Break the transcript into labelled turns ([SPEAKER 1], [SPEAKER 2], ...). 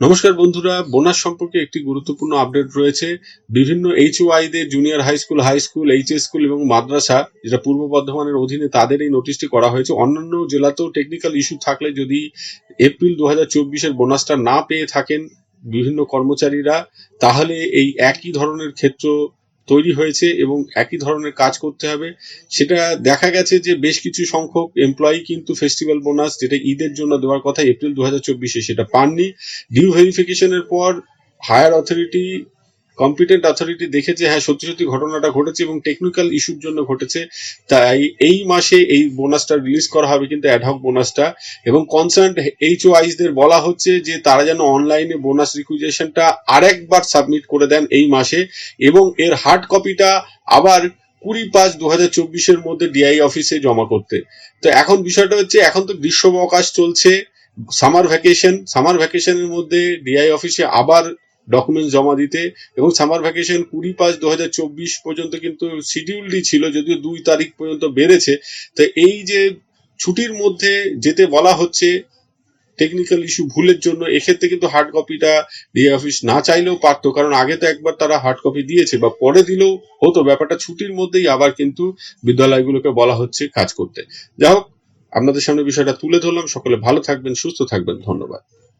[SPEAKER 1] নমস্কার বন্ধুরা, বোনাস সম্পর্কে একটি গুরুত্বপূর্ণ আপডেট রয়েছে। বিভিন্ন এইচ দের junior high school high school H school এবং মাদ্রাসা, যেটা পূর্ব বর্ধমানের অধীনে তাদের এই নোটিশটি করা হয়েছে। অন্যান্য জেলাতেও টেকনিক্যাল ইস্যু থাকলে যদি এপ্রিল দু হাজার বোনাসটা না পেয়ে থাকেন বিভিন্ন কর্মচারীরা, তাহলে এই একই ধরনের ক্ষেত্র তৈরি হয়েছে এবং একই ধরনের কাজ করতে হবে। সেটা দেখা গেছে যে বেশ কিছু সংখ্যক এমপ্লয়ি কিন্তু ফেস্টিভ্যাল বোনাস যেটা ঈদের জন্য দেওয়ার কথা এপ্রিল দু হাজার চব্বিশে সেটা পাননি। ডিউ ভেরিফিকেশনের পর হায়ার অথরিটি কম্পিটেন্ট অথরিটি দেখেছে হ্যাঁ সত্যি সত্যি ঘটনাটা ঘটেছে এবং টেকনিক্যাল ইস্যুর জন্য ঘটেছে। তাই এই মাসে এই বোনাসটা রিলিজ করা হবে কিন্তু অ্যাডহক বোনাসটা এবং কনসার্ন এইচও আইসদের বলা হচ্ছে যে তারা যেন অনলাইনে বোনাস রিকুইজেশনটা আরেকবার সাবমিট করে দেন এই মাসে এবং এর হার্ড কপিটা আবার কুড়ি পাঁচ দু হাজার চব্বিশের মধ্যে ডিআই অফিসে জমা করতে। তো এখন বিষয়টা হচ্ছে, এখন তো গ্রীষ্ম অবকাশ চলছে সামার ভ্যাকেশন সামার ভ্যাকেশনের মধ্যে ডিআই অফিসে আবার ডকুমেন্ট জমা দিতে এবং সামার ভ্যাকেশন কুড়ি পাঁচ দু হাজার চব্বিশ পর্যন্ত কিন্তু শিডিউলটি ছিল, যদিও দুই তারিখ পর্যন্ত বেড়েছে। তো এই যে ছুটির মধ্যে যেতে বলা হচ্ছে টেকনিক্যাল ইস্যু ভুলের জন্য, এক্ষেত্রে কিন্তু হার্ড কপিটা ডিএ অফিস না চাইলেও পারতো, কারণ আগে তো একবার তারা হার্ড কপি দিয়েছে বা পরে দিলেও হতো। ব্যাপারটা ছুটির মধ্যেই আবার কিন্তু বিদ্যালয়গুলোকে বলা হচ্ছে কাজ করতে। যাই হোক, আপনাদের সামনে বিষয়টা তুলে ধরলাম। সকলে ভালো থাকবেন, সুস্থ থাকবেন। ধন্যবাদ।